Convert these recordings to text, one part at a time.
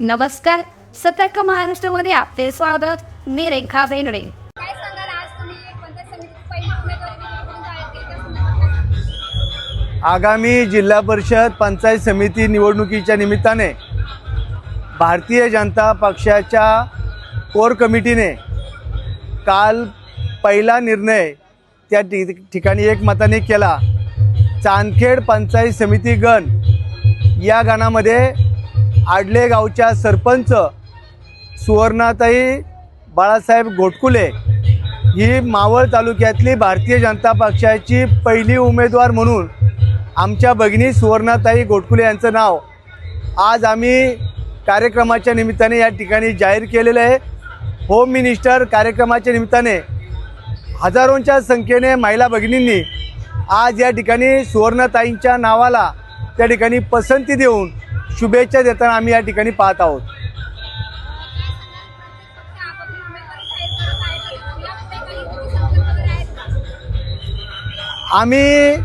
नमस्कार. सतर्क महाराष्ट्रामध्ये आपले स्वागत. मी रेखा संदर्भात आगामी जिल्हा परिषद पंचायत समिती निवडणुकीच्या निमित्ताने भारतीय जनता पक्षाच्या कोर कमिटीने काल पहिला निर्णय त्या ठिकाणी एक मताने केला. चांदखेड पंचायत समिती गण या गणामध्ये आडले गावच्या सरपंच सुवर्णाताई बाळासाहेब घोटकुले ही मावळ तालुक्यातली भारतीय जनता पक्षाची पहिली उमेदवार म्हणून आमच्या भगिनी सुवर्णाताई घोटकुले यांचं नाव आज आम्ही कार्यक्रमाच्या निमित्ताने या ठिकाणी जाहीर केलेलं आहे. होम मिनिस्टर कार्यक्रमाच्या निमित्ताने हजारोंच्या संख्येने महिला भगिनींनी आज या ठिकाणी सुवर्णताईंच्या नावाला त्या ठिकाणी पसंती देऊन शुभेच्छा देताना आम्ही या ठिकाणी पाहत आहोत. आम्ही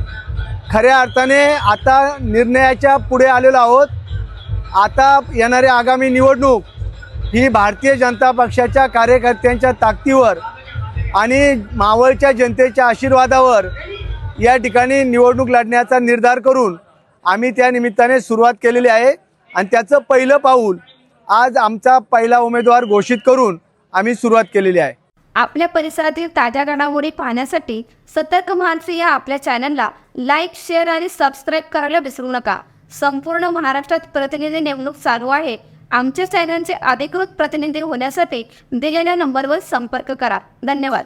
खऱ्या अर्थाने आता निर्णयाच्या पुढे आलेलो आहोत. आता येणारी आगामी निवडणूक ही भारतीय जनता पक्षाच्या कार्यकर्त्यांच्या ताकदीवर आणि मावळच्या जनतेच्या आशीर्वादावर या ठिकाणी निवडणूक लढण्याचा निर्धार करून आम्ही त्या निमित्ताने सुरुवात केलेली आहे. आणि त्याचं पहिलं पाऊल आज आमचा पहिला उमेदवार घोषित करून आम्ही सुरुवात केलेली आहे. आपल्या परिसरातील ताज्या घडामोडी पाहण्यासाठी सतर्क मानसी या आपल्या चॅनलला लाईक शेअर आणि सबस्क्राईब करायला विसरू नका. संपूर्ण महाराष्ट्रात प्रतिनिधी नेमणूक चालू आहे. आमच्या चॅनलचे अधिकृत प्रतिनिधी होण्यासाठी दिलेल्या नंबरवर संपर्क करा. धन्यवाद.